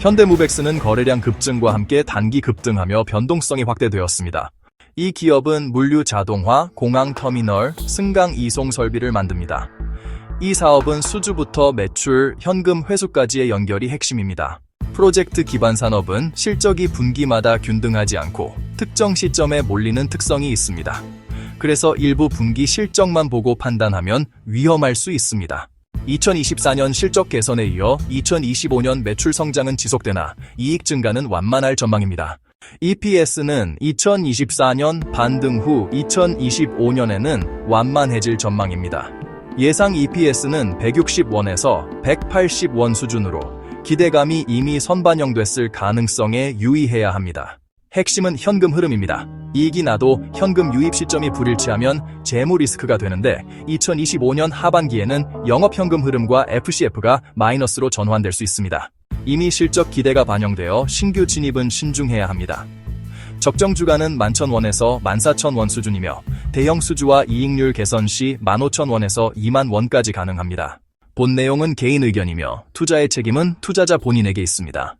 현대무백스는 거래량 급증과 함께 단기 급등하며 변동성이 확대되었습니다. 이 기업은 물류 자동화, 공항 터미널, 승강 이송 설비를 만듭니다. 이 사업은 수주부터 매출, 현금 회수까지의 연결이 핵심입니다. 프로젝트 기반 산업은 실적이 분기마다 균등하지 않고 특정 시점에 몰리는 특성이 있습니다. 그래서 일부 분기 실적만 보고 판단하면 위험할 수 있습니다. 2024년 실적 개선에 이어 2025년 매출 성장은 지속되나 이익 증가는 완만할 전망입니다. EPS는 2024년 반등 후 2025년에는 완만해질 전망입니다. 예상 EPS는 160원에서 180원 수준으로 기대감이 이미 선반영됐을 가능성에 유의해야 합니다. 핵심은 현금 흐름입니다. 이익이 나도 현금 유입 시점이 불일치하면 재무 리스크가 되는데 2025년 하반기에는 영업 현금 흐름과 FCF가 마이너스로 전환될 수 있습니다. 이미 실적 기대가 반영되어 신규 진입은 신중해야 합니다. 적정 주가는 11,000원에서 14,000원 수준이며 대형 수주와 이익률 개선 시 15,000원에서 2만 원까지 가능합니다. 본 내용은 개인 의견이며 투자의 책임은 투자자 본인에게 있습니다.